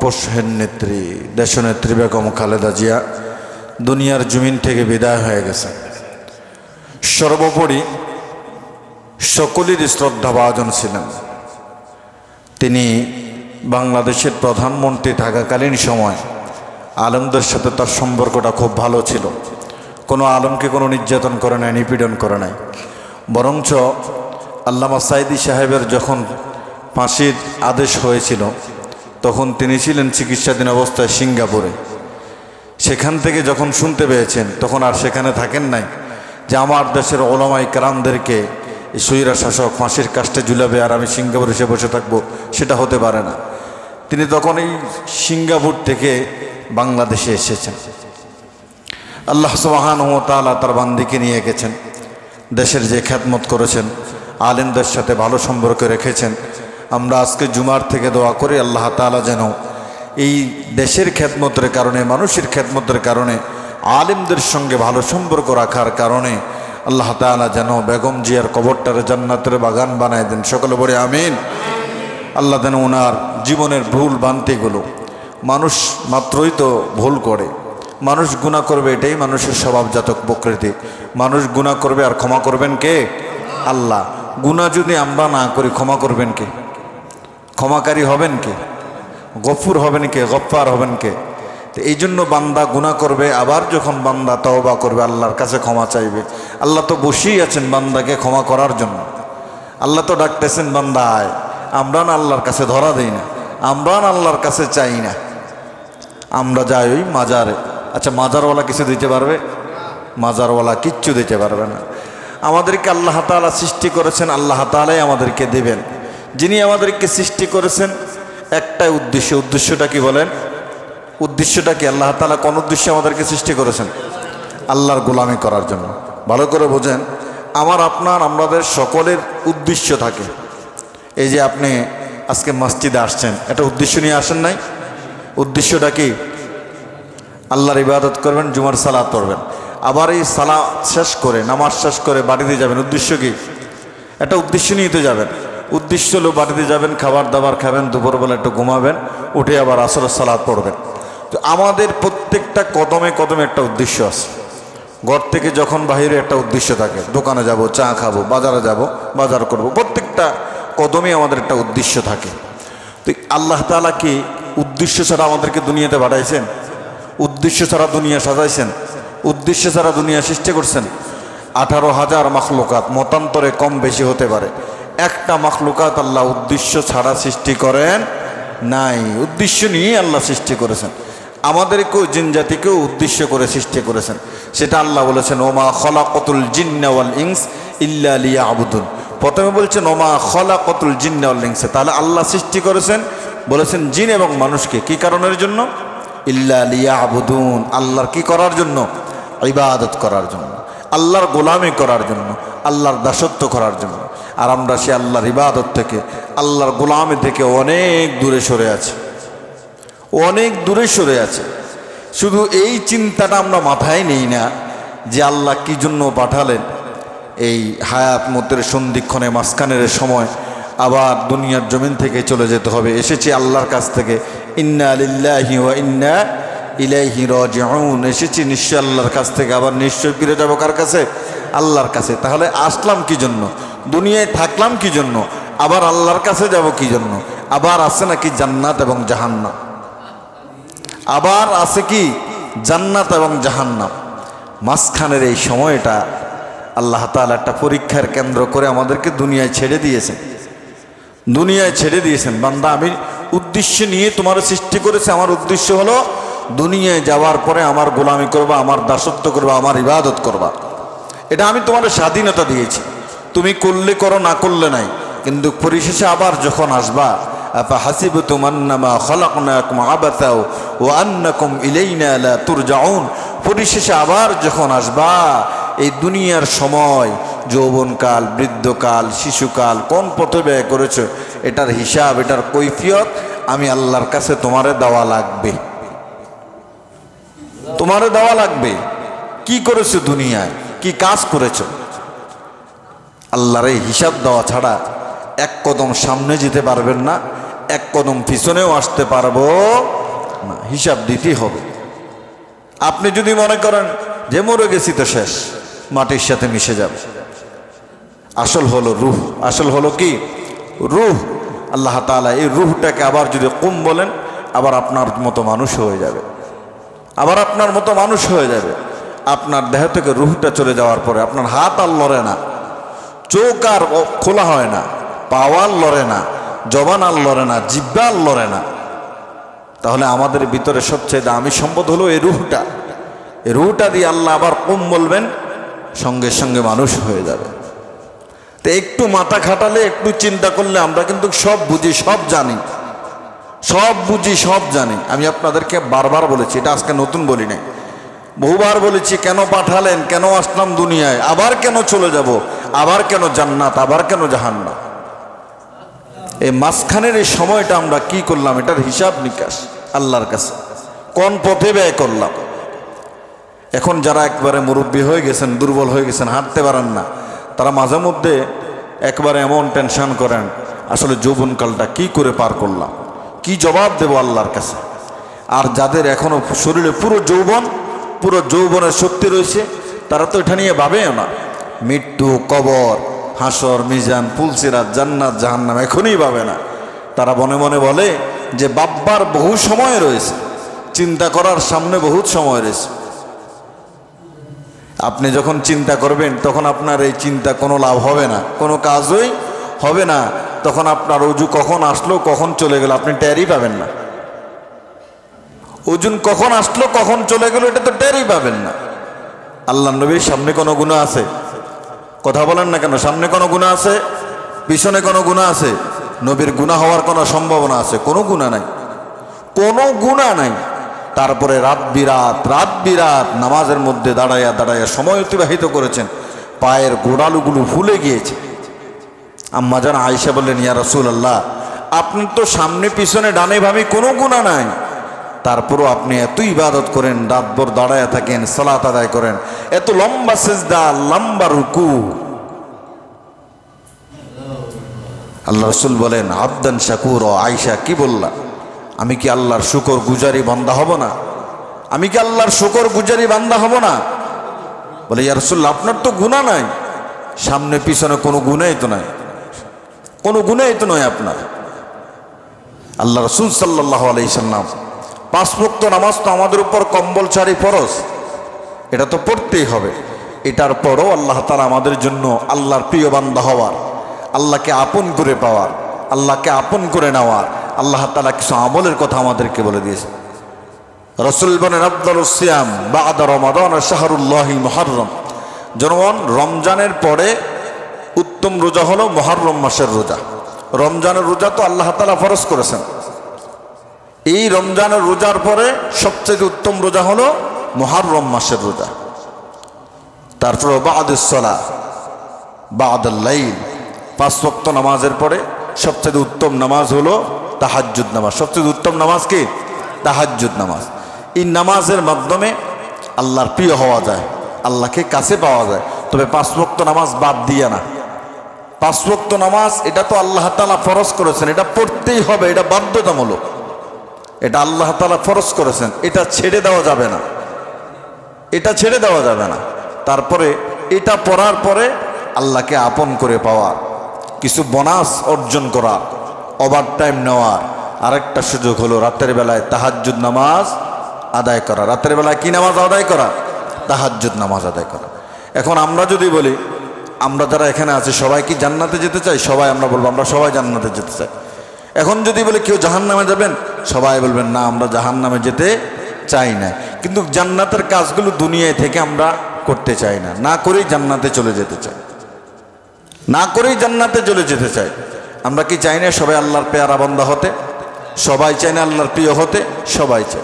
পোষহের নেত্রী দেশনেত্রী বেগম খালেদা জিয়া দুনিয়ার জমিন থেকে বিদায় হয়ে গেছে। সর্বোপরি সকলেরই শ্রদ্ধাভাজন ছিলেন। তিনি বাংলাদেশের প্রধানমন্ত্রী থাকাকালীন সময় আলমদের সাথে তার সম্পর্কটা খুব ভালো ছিল। কোনো আলমকে কোনো নির্যাতন করে নাই, নিপীড়ন করে নাই। বরঞ্চ আল্লামা সাইদি সাহেবের যখন ফাঁসির আদেশ হয়েছিল তখন তিনি ছিলেন চিকিৎসাধীন অবস্থায় সিঙ্গাপুরে। সেখান থেকে যখন শুনতে পেয়েছেন, তখন আর সেখানে থাকেন নাই। যে আমার দেশের ওলামাই কারামদেরকে সৈরা শাসক ফাঁসির কাষ্টে ঝুলাবে আর আমি সিঙ্গাপুরে এসে বসে থাকব, সেটা হতে পারে না। তিনি তখন এই সিঙ্গাপুর থেকে বাংলাদেশে এসেছেন। আল্লাহ সোহান ও তালা তার বান্দিকে নিয়ে গেছেন। দেশের যে খ্যাতমত করেছেন, আলেমদের সাথে ভালো সম্পর্ক রেখেছেন। আমরা আজকে জুমার থেকে দোয়া করি, আল্লাহ তালা যেন এই দেশের খ্যাতমতের কারণে, মানুষের খ্যাতমতের কারণে, আলেমদের সঙ্গে ভালো সম্পর্ক রাখার কারণে আল্লাহ তালা যেন বেগম জিয়ার কবরটার জান্নাতের বাগান বানায় দেন। সকলে বলে আমিন। আল্লাহ যেন ওনার জীবনের ভুল বান্তিগুলো মানুষ মাত্রই তো ভুল করে। মানুষ গুণা করবে এটাই মানুষের স্বভাবজাতক প্রকৃতি। মানুষ গুণা করবে আর ক্ষমা করবেন কে? আল্লাহ। গুণা যদি আমরা না করি, ক্ষমা করবেন কে? ক্ষমাকারী হবেন কে? গফুর হবেন কে? গফ্ফার হবেন কে? তো এই জন্য বান্দা গুণা করবে, আবার যখন বান্দা তওবা করবে, আল্লাহর কাছে ক্ষমা চাইবে। আল্লাহ তো বসেই আছেন বান্দাকে ক্ষমা করার জন্য। আল্লাহ তো ডাকতেছেন, বান্দা আয়। আমরা না আল্লাহর কাছে ধরা দেই না। আমরা না আল্লাহর কাছে চাই না। আমরা যাই ওই মাজারে। আচ্ছা মাজারওয়ালা কিছু দিতে পারবে? মাজারওয়ালা কিচ্ছু দিতে পারবে না। আমাদেরকে আল্লাহ তালা সৃষ্টি করেছেন, আল্লাহ তালাই আমাদেরকে দেবেন। যিনি আমাদেরকে সৃষ্টি করেছেন, একটাই উদ্দেশ্য। উদ্দেশ্যটা কি বলেন? উদ্দেশ্যটা কি? আল্লাহ তালা কোন উদ্দেশ্যে আমাদেরকে সৃষ্টি করেছেন? আল্লাহর গোলামি করার জন্য। ভালো করে বোঝেন, আমার, আপনার, আমাদের সকলের উদ্দেশ্য থাকে। এই যে আপনি আজকে মসজিদে আসছেন, এটা উদ্দেশ্য নিয়ে আসেন নাই? উদ্দেশ্যটা কি? আল্লাহর ইবাদত করবেন, জুমার সালাত পড়বেন। আবার এই সালা শেষ করে, নামাজ শেষ করে বাড়িতে যাবেন। উদ্দেশ্য কি? একটা উদ্দেশ্য নিয়ে তো যাবেন। উদ্দেশ্য হলো বাড়িতে যাবেন, খাবার দাবার খাবেন, দুপুরবেলা একটু ঘুমাবেন, উঠে আবার আসর সালাদ পড়বেন। তো আমাদের প্রত্যেকটা কদমে কদমে একটা উদ্দেশ্য আছে। ঘর থেকে যখন বাহিরে একটা উদ্দেশ্য থাকে, দোকানে যাব, চা খাব, বাজারে যাব, বাজার করব, প্রত্যেকটা কদমে আমাদের একটা উদ্দেশ্য থাকে। তো আল্লাহ তালা কি উদ্দেশ্য ছাড়া আমাদেরকে দুনিয়াতে পাঠাইছেন? উদ্দেশ্য ছাড়া দুনিয়া সাজাইছেন? উদ্দেশ্য ছাড়া দুনিয়া সৃষ্টি করছেন? আঠারো হাজার মাখলুকাত মতান্তরে কম বেশি হতে পারে। একটা মাখলুকাত আল্লাহ উদ্দেশ্য ছাড়া সৃষ্টি করেন নাই। উদ্দেশ্য নিয়ে আল্লাহ সৃষ্টি করেছেন। আমাদেরকেও জিন জাতিকেও উদ্দেশ্য করে সৃষ্টি করেছেন। সেটা আল্লাহ বলেছেন, ওমা খলাকতুল জিন্নাওয়াল ইংস ইল্লা লিয়া আবুদুন প্রথমে বলছেন, ওমা খলাকতুল জিন্নাওয়াল ইংসে তাহলে আল্লাহ সৃষ্টি করেছেন, বলেছেন জিন এবং মানুষকে। কি কারণের জন্য? ইল্লা লিয়া আবুদুন আল্লাহর কি করার জন্য? ইবাদত করার জন্য। আল্লাহর গোলামি করার জন্য। আল্লাহর দাসত্ব করার জন্য। আর আমরা সে আল্লাহর ইবাদত থেকে, আল্লাহর গোলামি থেকে অনেক দূরে সরে আছে। অনেক দূরে সরে আছে। শুধু এই চিন্তাটা আমরা মাথায় নেই না যে আল্লাহ কি জন্য পাঠালেন। এই হায়াত মতের সন্ধিক্ষণে মাঝখানের সময় আবার দুনিয়ার জমিন থেকে চলে যেতে হবে। এসেছি আল্লাহর কাছ থেকে। ইন্না আলিল্লাহি ওয়া ইন্না ইলাইহি রাজিউন। এসেছি নিশ্চয় আল্লাহর কাছ থেকে। আবার নিশ্চয় ফিরে যাব কার কাছে? আল্লাহর কাছে। তাহলে আসলাম কি জন্য? দুনিয়ায় থাকলাম কি জন্য? আবার আল্লাহর কাছে যাব কি জন্য? আবার আছে নাকি জান্নাত এবং জাহান্নাম? আবার আছে কি জান্নাত এবং জাহান্নাম? মাঝখানের এই সময়টা আল্লাহ তাআলা একটা পরীক্ষার কেন্দ্র করে আমাদেরকে দুনিয়ায় ছেড়ে দিয়েছেন। দুনিয়ায় ছেড়ে দিয়েছেন। বান্দা, আমি উদ্দেশ্য নিয়ে তোমার সৃষ্টি করেছে। আমার উদ্দেশ্য হলো, দুনিয়ায় যাওয়ার পরে আমার গোলামি করবা, আমার দাসত্ব করবা, আমার ইবাদত করবা। এটা আমি তোমার স্বাধীনতা দিয়েছি। তুমি করলে করো, না করলে নাই। কিন্তু পরিশেষে আবার যখন আসবা আপা হাসিব তুমান্নামা খলাকনাকুম আবাতাও ও আন্নাকুম ইলাইনা লা তুরজাউন। পরিশেষে আবার যখন আসবা, এই দুনিয়ার সময় যৌবনকাল, বৃদ্ধকাল, শিশুকাল কোন পথে ব্যয় করেছ, এটার হিসাব, এটার কৈফিয়ত আমি আল্লাহর কাছে তোমারে দেওয়া লাগবে। তোমারে দেওয়া লাগবে। কি করেছ দুনিয়ায়? কি কাজ করেছ? আল্লাহর এই হিসাব দেওয়া ছাড়া এক কদম সামনে যেতে পারবেন না, এক কদম পিছনেও আসতে পারব না। হিসাব দিতেই হবে। আপনি যদি মনে করেন যে মরে গেছি তো শেষ, মাটির সাথে মিশে যাবে। আসল হলো রুহ। আসল হলো কি? রুহ। আল্লাহ তাআলা এই রুহটাকে আবার যদি কম বলেন, আবার আপনার মতো মানুষ হয়ে যাবে। আবার আপনার মতো মানুষ হয়ে যাবে। আপনার দেহ থেকে রুহটা চলে যাওয়ার পরে আপনার হাত আর লড়ে না, চোখ আর খোলা হয় না পাওয়ার লড়ে না, জবান আর লড়ে না, জিব্বা আর লড়ে না। তাহলে আমাদের ভিতরে সবচেয়ে দামি সম্পদ হলো এই রুহটা। এই রুহটা দিয়ে আল্লাহ আবার কম বলবেন, সঙ্গে সঙ্গে মানুষ হয়ে যাবে। তো একটু মাথা খাটালে, একটু চিন্তা করলে আমরা কিন্তু সব বুঝি, সব জানি। সব বুঝি, সব জানি। আমি আপনাদেরকে বারবার বলেছি, এটা আজকে নতুন বলি নাই। বহুবার বলেছি, কেন পাঠালেন, কেন আসলাম দুনিয়ায়, আবার কেন চলে যাব, আবার কেন জান্নাত, আবার কেন জাহান্নাত এই মাঝখানের এই সময়টা আমরা কি করলাম, এটার হিসাব নিকাশ, আল্লাহর কাছে। কোন পথে ব্যয় করলাম? এখন যারা একবারে মুরব্বী হয়ে গেছেন, দুর্বল হয়ে গেছেন, হাঁটতে পারেন না, তারা মাঝে মধ্যে একবারে এমন টেনশন করেন, আসলে যৌবনকালটা কি করে পার করলাম? কি জবাব দেব আল্লাহর কাছে? আর যাদের এখনও শরীরে পুরো যৌবন পুরো যৌবনের শক্তি রয়েছে, তারা তো এটা নিয়ে ভাবেও না। মৃত্যু, কবর, হাসর, মিজান, পুলসিরাত, জান্নাত, জাহান্নাম এখনই ভাবে না। তারা মনে মনে বলে যে বাব্বার বহু সময় রয়েছে, চিন্তা করার সামনে বহুত সময় রয়েছে। আপনি যখন চিন্তা করবেন, তখন আপনার এই চিন্তা কোনো লাভ হবে না, কোনো কাজই হবে না। তখন আপনার অজু কখন আসলো, কখন চলে গেল, আপনি টেরই পাবেন না। ওজন কখন আসলো, কখন চলে গেল, এটা তো টেরই পাবেন না। আল্লাহ নবীর সামনে কোনো গুণা আছে? কথা বলেন না কেন? সামনে কোনো গুণা আছে? পিছনে কোনো গুণা আছে? নবীর গুণা হওয়ার কোনো সম্ভাবনা আছে? কোনো গুণা নাই। কোনো গুণা নাই। তারপরে রাত বিরাত রাত বিরাত নামাজের মধ্যে দাঁড়াইয়া দাঁড়াইয়া সময় অতিবাহিত করেছেন। পায়ের গোড়ালুগুলো ফুলে গিয়েছে। আম্মা জান আয়সা বললেন, ইয়া রসুল আল্লাহ আপনি তো সামনে পিছনে ডানে ভাবে কোনো গুণা নাই। তারপরও আপনি এত ইবাদত করেন, রাতভর দাঁড়ায় থাকেন, সালাত আদায় করেন, এত লম্বা সেজদা, লম্বা রুকু। আল্লাহ রসুল বলেন, আবদান শাকুর, ও আয়সা কি বললা? আমি কি আল্লাহর শুকর গুজারি বান্দা হব না? আমি কি আল্লাহর শুকর গুজারি বান্দা হব না? বলে, ইয়া রসুল্লাহ আপনার তো গুণা নাই। সামনে, পিছনে কোনো গুণাই তো নাই। কোনো গুণাই তো নয় আপনার। আল্লাহ রসুল সাল্লাহ আলাইসাল্লাম পাঁচ ভক্ত নামাজ তো আমাদের উপর কম্বল চারি ফরজ। এটা তো পড়তেই হবে। এটার পরও আল্লাহ তালা আমাদের জন্য আল্লাহর প্রিয় বান্দা হওয়ার, আল্লাহকে আপন করে পাওয়ার, আল্লাহকে আপন করে নেওয়ার, আল্লাহ তালা কিছু আমলের কথা আমাদেরকে বলে দিয়েছে। রসুল বনেন আব্দুল সিয়াম বা আদা রমাদান শাহরুল্লাহি মহরম জনগণ, রমজানের পরে উত্তম রোজা হলো মহরম মাসের রোজা। রমজানের রোজা তো আল্লাহ তালা ফরজ করেছেন। এই রমজানের রোজার পরে সবচেয়ে উত্তম রোজা হলো মহারম মাসের রোজা। তারপর বাদুসলা বাদাল্লাইল পাঁচ ওয়াক্ত নামাজের পরে সবচেয়ে উত্তম নামাজ হলো তাহাজ্জুদ নামাজ। সবচেয়ে উত্তম নামাজ কি? তাহাজ্জুদ নামাজ। এই নামাজের মাধ্যমে আল্লাহর প্রিয় হওয়া যায়, আল্লাহকে কাছে পাওয়া যায়। তবে পাঁচ ওয়াক্ত নামাজ বাদ দিয়ে না। পাঁচ ওয়াক্ত নামাজ, এটা তো আল্লাহ তালা ফরজ করেছেন, এটা পড়তেই হবে, এটা বাধ্যতামূলক। এটা আল্লাহ তালা ফরজ করেছেন। এটা ছেড়ে দেওয়া যাবে না। এটা ছেড়ে দেওয়া যাবে না। তারপরে এটা পড়ার পরে আল্লাহকে আপন করে পাওয়ার কিছু বোনাস অর্জন করা ওভার টাইম নেওয়ার আরেকটা সুযোগ হলো রাতের বেলায় তাহাজ্জুদ নামাজ আদায় করা। রাতের বেলায় কি নামাজ আদায় করা? তাহাজ্জুদ নামাজ আদায় করা। এখন আমরা যদি বলি, আমরা যারা এখানে আছি, সবাই কি জান্নাতে যেতে চাই সবাই আমরা বলব, আমরা সবাই জান্নাতে যেতে চাই। এখন যদি বলে কেউ জাহান নামে যাবেন, সবাই বলবেন, না, আমরা জাহান নামে যেতে চাই না। কিন্তু জান্নাতের কাজগুলো দুনিয়ায় থেকে আমরা করতে চাই না। না করেই জান্নাতে চলে যেতে চাই। না করেই জান্নাতে চলে যেতে চাই। আমরা কি চাই না সবাই আল্লাহর পেয়ারা বন্ধা হতে? সবাই চাই না আল্লাহর প্রিয় হতে? সবাই চাই।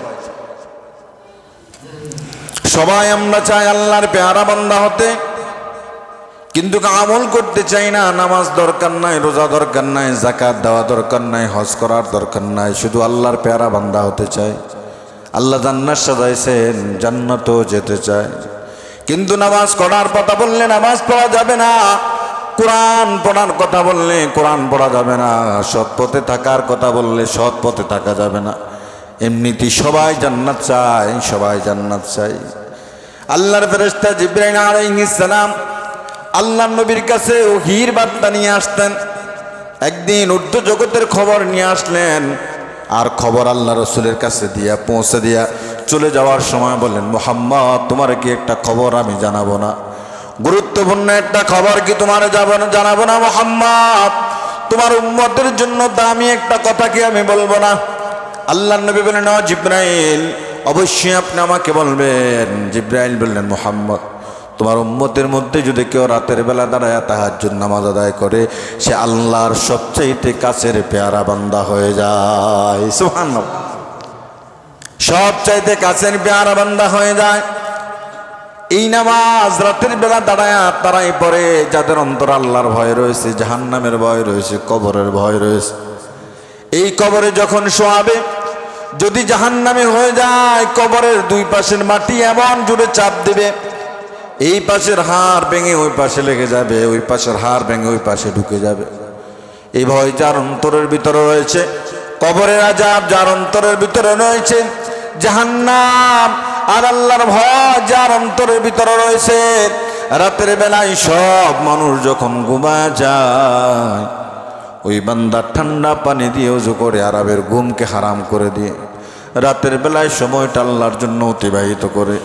সবাই আমরা চাই আল্লাহর পেয়ারা বান্দা হতে। কিন্তু আমল করতে চাই না, নামাজ দরকার নাই, রোজা দরকার নাই জাকাত দেওয়া দরকার নাই, হজ করার দরকার নাই, শুধু আল্লাহর পেয়ারা বান্দা হতে চায় আল্লাহ জান্নাত সাজাইছেন, জান্নাতও যেতে চায়। কিন্তু নামাজ করার কথা বললে নামাজ পড়া যাবে না। কোরআন পড়ার কথা বললে কোরআন পড়া যাবে না। সৎ পথে থাকার কথা বললে সৎ পথে থাকা যাবে না। এমনিতে সবাই জান্নাত চায়, সবাই জান্নাত চাই আল্লাহর ফেরেস্তা জিব্রাইল আলাইহিস সালাম আল্লাহ নবীর কাছে ওহির বার্তা নিয়ে আসতেন। একদিন উর্দু জগতের খবর নিয়ে আসলেন আর খবর আল্লাহ রসুলের কাছে দিয়া পৌঁছে দিয়া চলে যাওয়ার সময় বললেন মোহাম্মদ তোমার কি একটা খবর আমি জানাব না? গুরুত্বপূর্ণ একটা খবর কি তোমার জানাব না মোহাম্মদ? তোমার উম্মতের জন্য দামি একটা কথা কি আমি বলব না? আল্লাহ নবী বললেন "না, জিব্রাইল অবশ্যই আপনি আমাকে বলবেন। জিব্রাইল বললেন মোহাম্মদ তোমার উম্মতের মধ্যে যদি কেউ রাতের বেলা দাঁড়ায় তাহার জন্য নামাজ আদায় করে, সে আল্লাহর সবচাইতে কাছের পেয়ারা বান্দা হয়ে যায়। সুবহানাল্লাহ। সবচাইতে কাছের পেয়ারা বান্দা হয়ে যায়। এই নামাজ রাতের বেলা দাঁড়ায় তারাই পরে যাদের অন্তর আল্লাহর ভয় রয়েছে, জাহান্নামের ভয় রয়েছে, কবরের ভয় রয়েছে। এই কবরে যখন শোয়াবে, যদি জাহান্নামে হয়ে যায়, কবরের দুই পাশের মাটি এমন জুড়ে চাপ দেবে এই পাশের হাড় ভেঙে ওই পাশে লেগে যাবে, ওই পাশের হাড় ভেঙে ওই পাশে ঢুকে যাবে। এই ভয় যার অন্তরের ভিতরে রয়েছে, কবরের আজাব যার অন্তরের ভিতরে রয়েছে, জাহান্নাম আর আল্লাহর ভয় যার অন্তরের ভিতরে রয়েছে। রাতের বেলায় সব মানুষ যখন ঘুমা যায়, ওই বান্দা ঠান্ডা পানি দিয়ে উজু করে আরবের ঘুমকে হারাম করে দিয়ে রাতের বেলায় সময়টা আল্লাহর জন্য অতিবাহিত করে।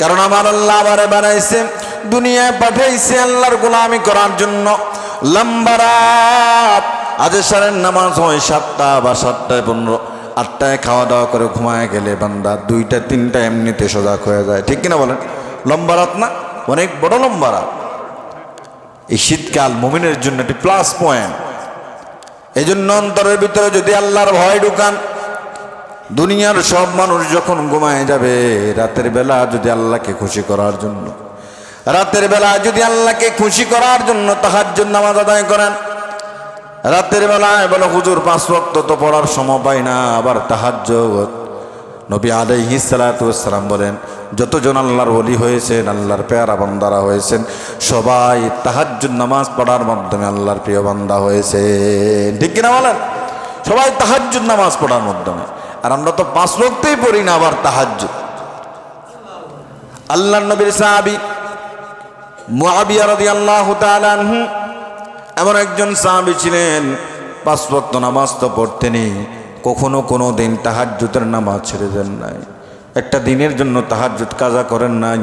কারণ আমার আল্লাহ আমারে বানাইছে, দুনিয়ায় পাঠাইছে আল্লাহর গোলামি করার জন্য। লম্বা রাত আজেসারের নামাজ হয় সাতটা বা সাতটায় পনেরো। আটটায় খাওয়া দাওয়া করে ঘুমায় গেলে বান্দা দুইটা, তিনটা এমনিতে সজাগ হয়ে যায়। ঠিক কিনা বলেন? লম্বা রাত না? অনেক বড় লম্বা রাত। এই শীতকাল মুমিনের জন্য একটি প্লাস পয়েন্ট এই জন্য অন্তরের ভিতরে যদি আল্লাহর ভয় ঢুকান দুনিয়ার সব মানুষ যখন ঘুমায় যাবে, রাতের বেলা যদি আল্লাহকে খুশি করার জন্য, রাতের বেলা যদি আল্লাহকে খুশি করার জন্য তাহার জন্য নামাজ আদায় করেন, রাতের বেলায় বলে, হুজুর, পাঁচ রক্ত তো পড়ার সময় পাই না। আবার তাহার জগৎ নবী আলাইহি সালাতাম বলেন, যতজন আল্লাহর হলি হয়েছেন, আল্লাহর পেয়ারা বান্দারা হয়েছেন, সবাই তাহাজ্জুদ নামাজ পড়ার মাধ্যমে আল্লাহর প্রিয় বান্দা হয়েছে ঠিক কিনা বলেন? সবাই তাহাজ্জুদ নামাজ পড়ার মাধ্যমে। আর আমরা তো পাঁচ রক্তেই পড়ি না আবার তাহাজ্জুদ। আল্লাহ নবীর সাহাবি তাআলা আনহু এমন একজন সাহাবি ছিলেন, পাঁচ ওয়াক্ত নামাজ তো পড়তেনি, কখনো কোনো দিন তাহাজ্জুদের নামাজ ছেড়ে দেন নাই। একটা দিনের জন্য তাহাজ্জুদ কাজা করেন নাই,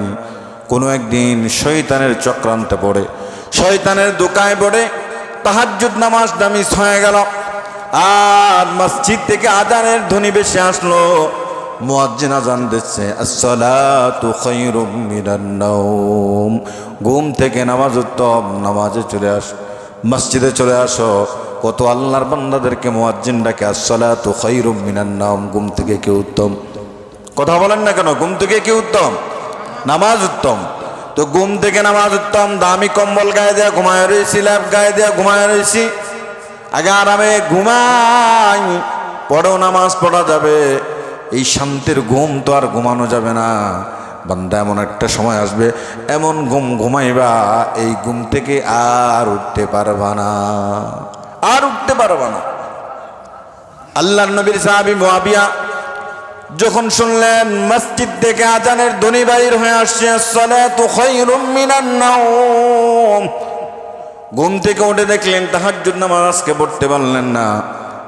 কোনো একদিন শয়তানের চক্রান্তে পড়ে, শয়তানের দোকায় পড়ে তাহাজ্জুদ নামাজ দামি হয়ে গেল। আর মসজিদ থেকে আজানের ধ্বনি বেশি আসলো। মুয়াজ্জিন আজান দিচ্ছে, আসসালাতু খায়রুম মিনান নাওম। ঘুম থেকে নামাজ উত্তম, নামাজে চলে আসো, মসজিদে চলে আসো। কত আল্লাহর বান্দাদেরকে মুয়াজ্জিন ডাকে, আসসালাতু খায়রুম মিনান নাওম। ঘুম থেকে কে উত্তম? কথা বলেন না কেন, ঘুম থেকে কি উত্তম? নামাজ উত্তম। তো ঘুম থেকে নামাজ উত্তম, দামি কম্বল গায়ে দেয়া, ঘুমায় রয়েছি ল্যাপ গায়ে দেয়া, ঘুমায় রয়েছি আগে আরামে ঘুমাই, পড়ো নামাজ পড়া যাবে। এই শান্তির ঘুম তো আর ঘুমানো যাবে না। বান্দা, এমন একটা সময় আসবে, এমন ঘুম ঘুমাইবা, এই ঘুম থেকে আর উঠতে পারবা না। আর উঠতে পারবা না। আল্লাহ নবীর সাহাবি মুআবিয়া যখন শুনলেন, মসজিদ থেকে আজানের ধ্বনি বাইর হয়ে আসছে, সালাতু খায়রুম মিনান নাওম। ঘুম থেকে উঠে দেখলেন তাহাজ্জুদ নামাজ আজকে পড়তে পারলেন না।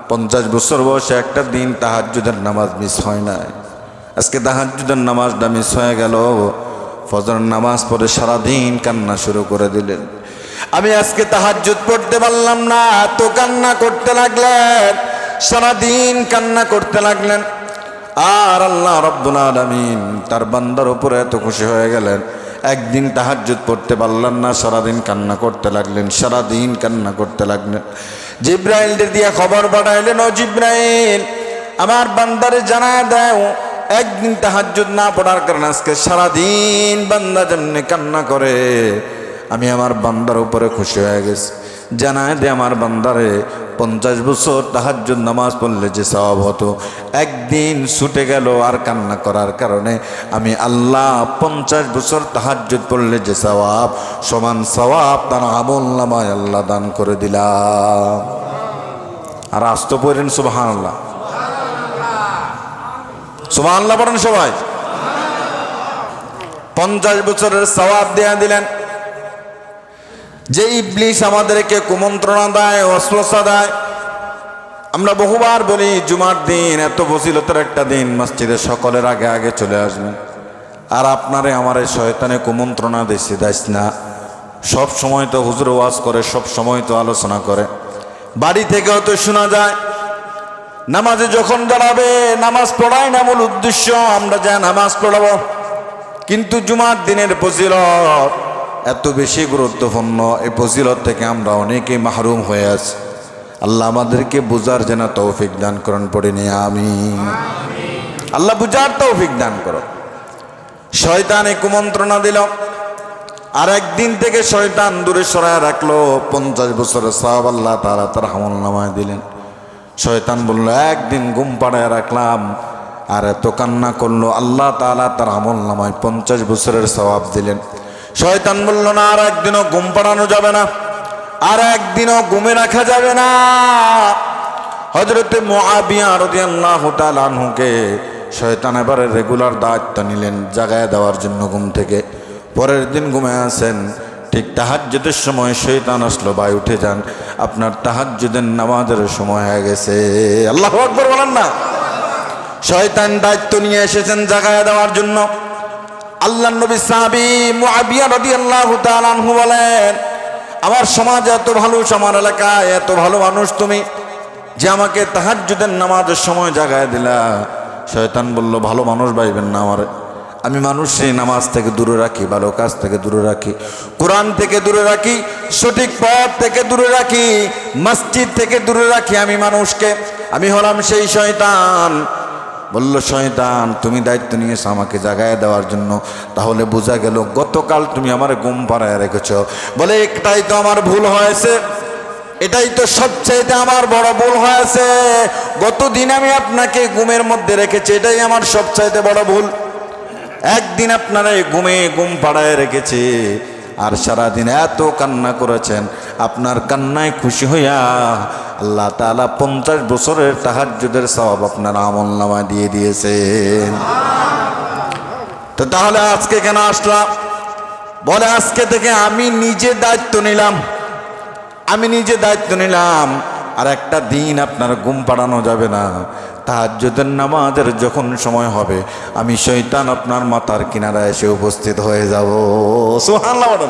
পঞ্চাশ বছর বয়সে একটা দিন তাহাজ্জুদের নামাজ মিস হয় নাই। আজকে তাহাজ্জুদের নামাজটা মিস হয়ে গেল। ফজর নামাজ পড়ে সারাদিন কান্না শুরু করে দিলেন। আমি আজকে তাহাজ্জুদ পড়তে পারলাম না, এত কান্না করতে লাগলেন, সারাদিন কান্না করতে লাগলেন। আর আল্লাহ রব্বুল আলমিন তার বান্দার উপরে এত খুশি হয়ে গেলেন। একদিন তাহাজ্জুদ পড়তে পারলেন না, সারাদিন কান্না করতে লাগলেন, সারাদিন কান্না করতে লাগলেন। জিব্রাইলদের দিয়ে খবর পাঠাইলেন, ও জিব্রাইল, আমার বান্দারে জানা দেও, একদিন তাহাজ্জুদ না পড়ার কারণে আজকে সারাদিন বান্দার জন্য কান্না করে। আমি আমার বান্দার উপরে খুশি হয়ে গেছি। জানায় দে আমার বান্দারে, পঞ্চাশ বছর তাহাজ্জুদ নামাজ পড়লে যে সওয়াব হতো। একদিন ছুটে গেল আর কান্না করার কারণে আমি আল্লাহ পঞ্চাশ বছর তাহাজ্জুদ পড়লে যে সওয়াব, সমান সওয়াব তার আমল নামায় আল্লাহ দান করে দিলাম আর আস্ত পড়েন সুবাহান আল্লাহ সুবাহ আল্লাহ পড়েন সবাই। পঞ্চাশ বছরের সওয়াব দেয়া দিলেন। যে ইবলিশ আমাদেরকে কুমন্ত্রণা দেয় অশ্বাসা দেয়। আমরা বহুবার বলি, জুমার দিন, এত বসিলতের একটা দিন, মসজিদে সকলের আগে আগে চলে আসবেন। আর আপনারে আমার এই শয়তানে কুমন্ত্রণা দিচ্ছে দাইস না। সব সময় তো হুজুর ওয়াজ করে, সব সময় তো আলোচনা করে। বাড়ি থেকেও তো শোনা যায়, নামাজে যখন দাঁড়াবে, নামাজ পড়াই না মূল উদ্দেশ্য, আমরা যা নামাজ পড়াবো। কিন্তু জুমার দিনের ফজিলত এত বেশি গুরুত্বপূর্ণ, এই ফজিলত থেকে আমরা অনেকেই মাহরুম হয়ে আছি। আল্লাহ আমাদেরকে বুঝার যেন তৌফিক দান করেন পড়িনি আমি আল্লাহ বুঝার তৌফিক দান করো। শয়তানে কুমন্ত্রণা দিল। আর একদিন থেকে শয়তান দূরে সরায় রাখল, পঞ্চাশ বছরের সাহাব আল্লাহ তারা তার হামল নামায় দিলেন। শয়তান বলল, একদিন ঘুম পাড়ায় রাখলাম। আর এত কান্না করল, আল্লাহ তালা তার আমল নামায় পঞ্চাশ বছরের সবাব দিলেন। শয়তান বলল, না, আর একদিনও ঘুম পাড়ানো যাবে না, আর একদিনও ঘুমে রাখা যাবে না। হজরতে আনহুকে শয়তান এবারে রেগুলার দায়িত্ব নিলেন, জাগায় দেওয়ার জন্য ঘুম থেকে। পরের দিন ঘুমে আসেন, ঠিক তাহাজ্জুদের সময় শৈতান আসলো, ভাই, উঠে যান, আপনার তাহাজ্জুদের নামাজের সময় হয়ে গেছে। আল্লাহ আকবর বলেন না? শয়তান দায়িত্ব নিয়ে এসেছেন জাগায় দেওয়ার জন্য। আল্লাহ নবী সাহাবি মুআবিয়া রাদিয়াল্লাহু তাআলা আনহু বলেন, আমার সমাজ এত ভালো আমার এলাকায় এত ভালো মানুষ তুমি যে আমাকে তাহাজ্জুদের নামাজের সময় জাগায় দিলা। শয়তান বলল, ভালো মানুষ পাইবেন না আমার। আমি মানুষ সেই নামাজ থেকে দূরে রাখি, ভালো কাজ থেকে দূরে রাখি, কোরআন থেকে দূরে রাখি, সঠিক পথ থেকে দূরে রাখি, মসজিদ থেকে দূরে রাখি আমি মানুষকে। আমি হলাম সেই শয়তান। বলল, শয়তান, তুমি দায়িত্ব নিয়েছো আমাকে জাগায় দেওয়ার জন্য। তাহলে বোঝা গেল, গতকাল তুমি আমার গুম পাড়ায় রেখেছ। বলে, একটাই তো আমার ভুল হয়েছে। এটাই তো সবচাইতে আমার বড় ভুল হয়েছে। গতদিন আমি আপনাকে গুমের মধ্যে রেখেছি, এটাই আমার সবচাইতে বড় ভুল। একদিন আপনারা ঘুমে ঘুম পাড়ায় রেখেছে। আর সারাদিন এত কান্না করেছেন, আপনার কান্নায় খুশি হইয়া আল্লাহ তালা পঞ্চাশ বছরের তাহাজুদের সবাব আপনার আমল নামা দিয়ে দিয়েছেন। তো তাহলে আজকে কেন আসলাম? বলে আজকে থেকে আমি নিজে দায়িত্ব নিলাম। আমি নিজে দায়িত্ব নিলাম। আর একটা দিন আপনার ঘুম পাড়ানো যাবে না। তাহাজ্জুদের নামাজের যখন সময় হবে, আমি শৈতান আপনার মাথার কিনারায় এসে উপস্থিত হয়ে যাব। বলেন।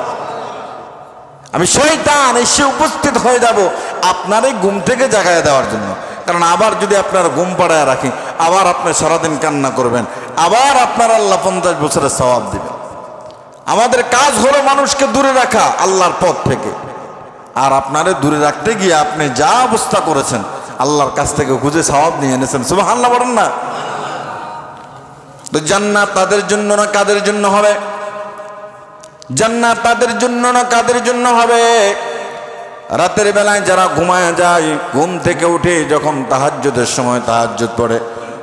আমি শৈতান এসে উপস্থিত হয়ে যাব আপনার এই ঘুম থেকে জাগায় দেওয়ার জন্য। কারণ আবার যদি আপনার ঘুম পাড়ায় রাখি, আবার আপনি সারাদিন কান্না করবেন, আবার আপনার আল্লাহ পঞ্চাশ বছরের সবাব দিবেন। আমাদের কাজ হলো মানুষকে দূরে রাখা, আল্লাহর পথ থেকে। আর আপনারে দূরে রাখতে গিয়ে আপনি যা অবস্থা করেছেন, আল্লাহর কাছ থেকে খুঁজে সবাব নিয়ে এনেছেন। শুভ হাল্লা বলেন না। তো জান্নাত তাদের জন্য না কাদের জন্য হবে? জান্নাত তাদের জন্য না কাদের জন্য হবে? রাতের বেলায় যারা ঘুমায় যায়, ঘুম থেকে উঠে যখন তাহাজ্জুদের সময় তাহাজ্জুদ পড়ে,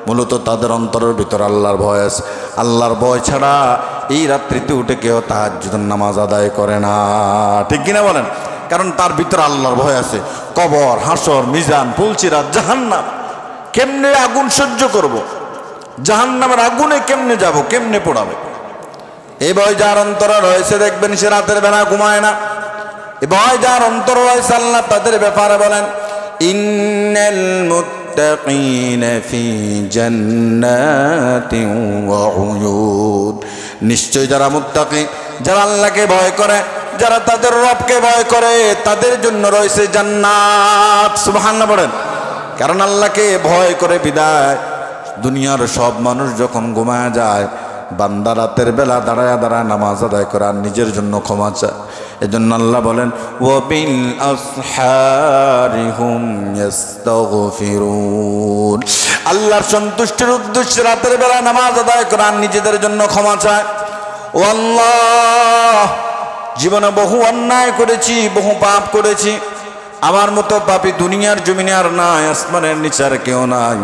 মূলত তাদের অন্তরের ভিতর আল্লাহর ভয় আছে আল্লাহর ভয় ছাড়া এই রাত্রিতে উঠে কেউ তাহাজ্জুদের নামাজ আদায় করে না। ঠিক কিনা বলেন? কারণ তার ভিতরে আল্লাহর ভয় আছে। কবর, হাসর, মিজান পুলচিরাত জাহান্নাম। কেমনে আগুন সহ্য করব। জাহান্নামের আগুনে কেমনে যাব? কেমনে পড়াবে? এই ভয় যার অন্তরে রয়েছে, দেখবেন সে রাতের বেলা ঘুমায় না। এ ভয় যার অন্তর রয়েছে, আল্লাহ তাদের ব্যাপারে বলেন, ইন্নাল নিশ্চয় যারা মুত্তাকি, যারা আল্লাহকে ভয় করে যারা তাদের রবকে ভয় করে, তাদের জন্য রয়েছে জান্নাত। সুবহানাল্লাহ বলেন। কারণ আল্লাহকে ভয় করে বিদায়। দুনিয়ার সব মানুষ যখন ঘুমায় যায়, বান্দা রাতের বেলা দাঁড়ায় দাঁড়ায় নামাজ আদায় করে আর নিজের জন্য ক্ষমা চায়। এজন্য আল্লাহ বলেন ওবিল আল্লাহর সন্তুষ্টির উদ্দেশ্যে রাতের বেলা নামাজ আদায় করে আর নিজেদের জন্য ক্ষমা চায়। ও আল্লাহ জীবনে বহু অন্যায় করেছি, বহু পাপ করেছি। আমার মতো পাপি দুনিয়ার জমিনে আর নাই, আসমানের নিচে আর কেউ নাই।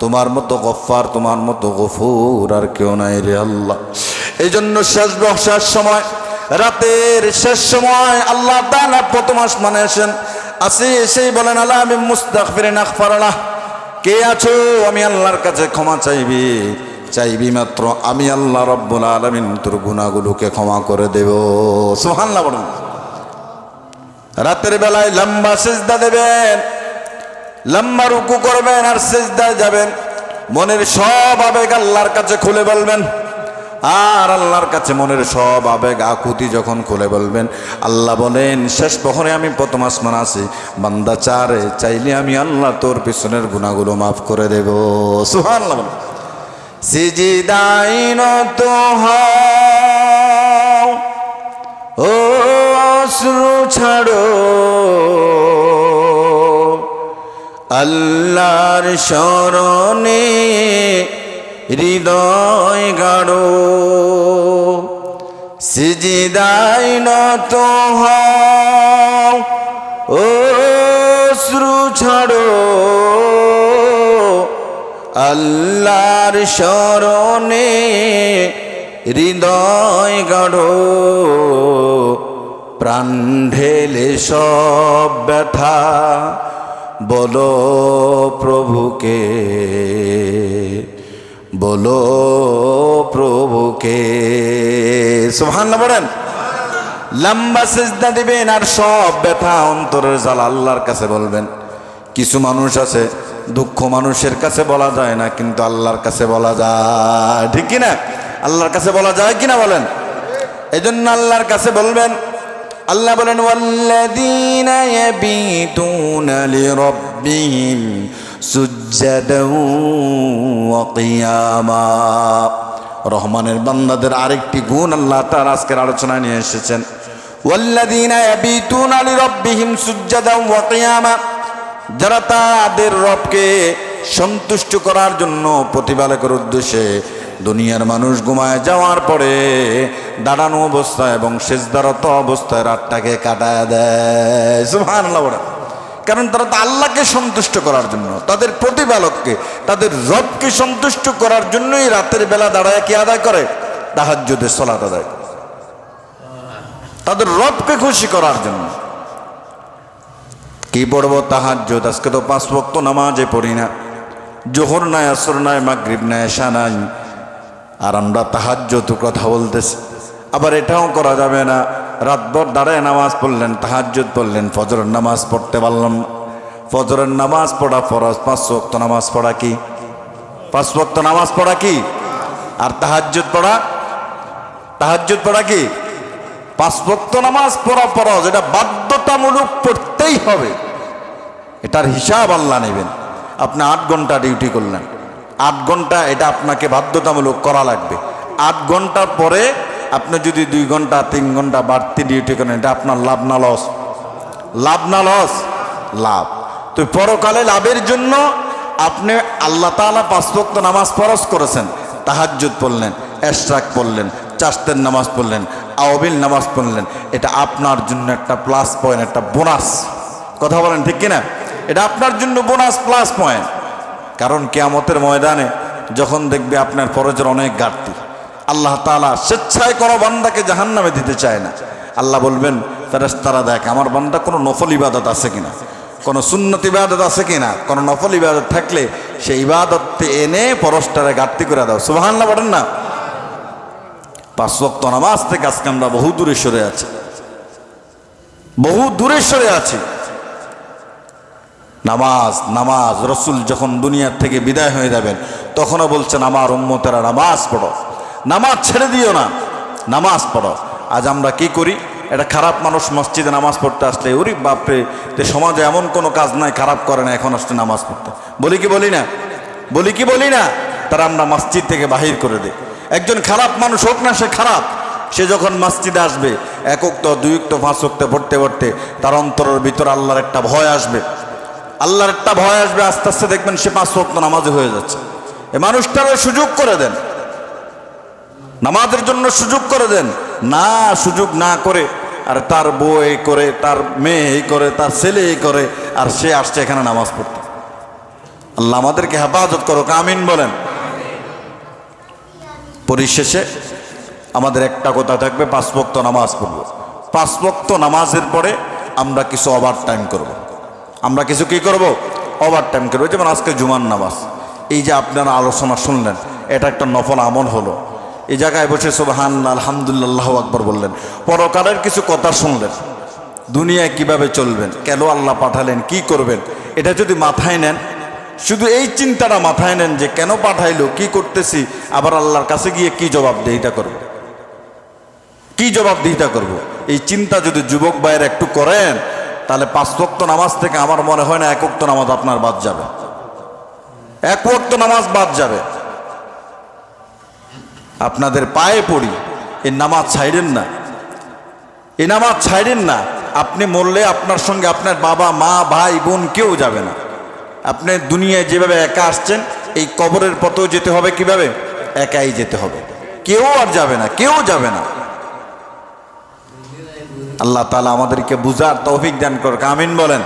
তোমার মতো গফার তোমার মতো গফুর আর কেউ নাই রে আল্লাহ। এই জন্য শেষ বসার সময়, রাতের শেষ সময় আল্লাহ প্রথম আসমানে আসেন। আসি এসেই বলেন, আল্লাহ, আমি মুস্তাক মুস্তাগফিরিন আখফারালাহ কে আছো? আমি আল্লাহর কাছে ক্ষমা চাইবি। চাইবি মাত্র। আমি আল্লাহ রব্বুল আলমিন তোর গুণাগুলোকে ক্ষমা করে দেব। সুহান্লা বলুন। রাতের বেলায় লম্বা সেজদা দেবেন, লম্বা রুকু করবেন আর সেজদায় যাবেন। মনের সব আবেগ আল্লাহর কাছে খুলে বলবেন। আর আল্লাহর কাছে মনের সব আবেগ, আকুতি যখন খুলে বলবেন, আল্লাহ বলেন, শেষ প্রহরে আমি প্রথম আসমান আছি। বান্দা চারে, চাইলে আমি আল্লাহ তোর পিছনের গুণাগুলো মাফ করে দেব। সুহান সিজিদাইন তো হও ও অশ্রু ছাড়ো। আল্লাহর শরণে হৃদয় গাড়ো। সিজিদাই নত ও শ্রু ছাড়ো। আল্লাহর শরণে হৃদয় গাঢ়, প্রাণ ঢেলে সব ব্যথা, বলো প্রভুকে বলো প্রভুকে। সুহান বলেন, লম্বা সেজদা দিবেন আর সব ব্যথা অন্তরের জাল আল্লাহর কাছে বলবেন। কিছু মানুষ আছে, দুঃখ মানুষের কাছে বলা যায় না, কিন্তু আল্লাহর কাছে বলা যায়। ঠিক কিনা? আল্লাহর কাছে বলা যায় কিনা বলেন? এই জন্য আল্লাহর কাছে বলবেন, আল্লাহ বলেন রহমানের বান্দাদের আরেকটি গুণ আল্লাহ তার আজকের আলোচনায় নিয়ে এসেছেন। ওয়াল্লাযীনা ইয়াবিতুনা লিরাব্বিহিম সুজ্জাদান ওয়া কিয়ামা। যারা তাদের রবকে সন্তুষ্ট করার জন্য প্রতিপালকের উদ্দেশ্যে দুনিয়ার মানুষ ঘুমায় যাওয়ার পরে দাঁড়ানো অবস্থায় এবং শেষদারত অবস্থায় রাতটাকে কাটায় দেয়। কারণ তারা তো আল্লাহকে সন্তুষ্ট করার জন্য, তাদের প্রতিপালককে, তাদের রবকে সন্তুষ্ট করার জন্যই রাতের বেলা দাঁড়ায় কি আদায় করে? তাহাজ্জুদের সলাত আদায় তাদের রবকে খুশি করার জন্য। কি পড়ব তাহাজ্জুদ? আজকে তো পাঁচ বক্ত নামাজে পড়ি না। জোহর নাই, আসর নাই, মাগরিব নাই, এশা নাই। আর আমরা তাহাজ্জুদ কথা বলতেছি। আবার এটাও করা যাবে না। রাতভর দাঁড়ায় নামাজ পড়লেন, তাহাজ্জুদ পড়লেন, ফজরের নামাজ পড়তে পারলাম না। ফজরের নামাজ পড়া ফরজ, পাঁচ ওয়াক্ত নামাজ পড়া কি? পাঁচ ওয়াক্ত নামাজ পড়া কি? আর তাহাজ্জুদ পড়া? তাহাজ্জুদ পড়া কি? পাঁচ ওয়াক্ত নামাজ পড়া ফরজ, এটা বাধ্যতামূলক পড়তেই হবে। এটার হিসাব আল্লাহ নেবেন। আপনি আট ঘণ্টা ডিউটি করলেন। আট ঘণ্টা এটা আপনাকে বাধ্যতামূলক করা লাগবে। আট ঘণ্টার পরে আপনি যদি দুই ঘণ্টা, তিন ঘণ্টা বাড়তি ডিউটি করেন, এটা আপনার লাভ না লস। লাভ না লস? লাভ। তো পরকালে লাভের জন্য আপনি আল্লাহ তালা পাঁচভক্ত নামাজ ফরজ করেছেন। তাহাজ্জুদ পড়লেন, এশরাক পড়লেন চাষতের নামাজ পড়লেন আওবিল নামাজ পড়লেন। এটা আপনার জন্য একটা প্লাস পয়েন্ট একটা বোনাস কথা বলেন, ঠিক কিনা? এটা আপনার জন্য বোনাস প্লাস পয়েন্ট কারণ কেয়ামতের ময়দানে যখন দেখবে আপনার ফরজের অনেক ঘাটতি, আল্লাহ তালা স্বেচ্ছায় কোনো বান্দাকে জাহান নামে দিতে চায় না। আল্লাহ বলবেন ফেরেস্তারা দেখ, আমার বান্দা কোনো নফল ইবাদত আছে কিনা? কোনো সুন্নত ইবাদত আছে কিনা? কোনো নফল ইবাদত থাকলে সেই ইবাদত এনে পরস্টারে ঘাটতি করে দাও। সুবাহান্লা বলেন না? পাঁচ ওয়াক্ত নামাজ থেকে আজকে আমরা বহু দূরে সরে আছি। বহু দূরে সরে আছি। নামাজ নামাজ, রসুল যখন দুনিয়ার থেকে বিদায় হয়ে যাবেন, তখনও বলছেন, আমার উম্মতেরা নামাজ পড়ো। নামাজ ছেড়ে দিও না। নামাজ পড়ো। আজ আমরা কি করি? এটা খারাপ মানুষ মসজিদে নামাজ পড়তে আসলে ওরি বাপরে যে সমাজে এমন কোনো কাজ নাই, খারাপ করে না, এখন আসলে নামাজ পড়তে। বলি কি, বলি না? বলি কি, বলি না? তারা আমরা মসজিদ থেকে বাহির করে দিই। একজন খারাপ মানুষ হোক না, সে খারাপ। সে যখন মসজিদে আসবে একক তো দুই তো পাঁচ পড়তে পড়তে, তার অন্তরের ভিতরে আল্লাহর একটা ভয় আসবে। আল্লাহর একটা ভয় আসবে, আস্তে আস্তে দেখবেন সে পাঁচ ওয়াক্ত নামাজে হয়ে যাচ্ছে। এ মানুষটারও সুযোগ করে দেন। নামাজের জন্য সুযোগ করে দেন। না, সুযোগ না করে, আর তার বউ এই করে, তার মেয়ে এই করে, তার ছেলে এই করে, আর সে আসছে এখানে নামাজ পড়তে। আল্লাহ আমাদেরকে হেফাজত করো কামিন বলেন। পরিশেষে আমাদের একটা কথা থাকবে, পাঁচ বক্ত নামাজ পড়ব। পাঁচ বক্ত নামাজের পরে আমরা কিছু ওভার টাইম করব। আমরা কিছু কি করব? ওভার টাইম করব। যেমন আজকে জুমার নামাজ। এই যে আপনারা আলোচনা শুনলেন, এটা একটা নফল আমল হলো। এই জায়গায় বসে সোবাহান আলহামদুলিল্লাহ আকবর বললেন। পরকারের কিছু কথা শুনলেন। দুনিয়ায় কীভাবে চলবেন? কেন আল্লাহ পাঠালেন? কি করবেন? এটা যদি মাথায় নেন, শুধু এই চিন্তাটা মাথায় নেন যে কেন পাঠাইলো, কি করতেছি, আবার আল্লাহর কাছে গিয়ে কি জবাবদিহিতা করব? কি জবাবদিহিতা করব? এই চিন্তা যদি যুবক ভাইয়ের একটু করেন তাহলে পাঁচ ওয়াক্ত নামাজ থেকে আমার মনে হয় না এক ওয়াক্ত নামাজ আপনার বাদ যাবে। এক নামাজ বাদ যাবে। আপনাদের পায়ে পড়ি, এই নামাজ ছাইড়েন না। এই নামাজ ছাইড়েন না, আপনি মরলে আপনার সঙ্গে আপনার বাবা, মা, ভাই, বোন কেউ যাবে না। আপনি দুনিয়ায় যেভাবে একা আসছেন, এই কবরের পথেও যেতে হবে কীভাবে? একাই যেতে হবে। কেউ আর যাবে না, কেউ যাবে না। আল্লাহ তালা আমাদেরকে বুঝার তৌফিক দান করুক। আমিন বলেন।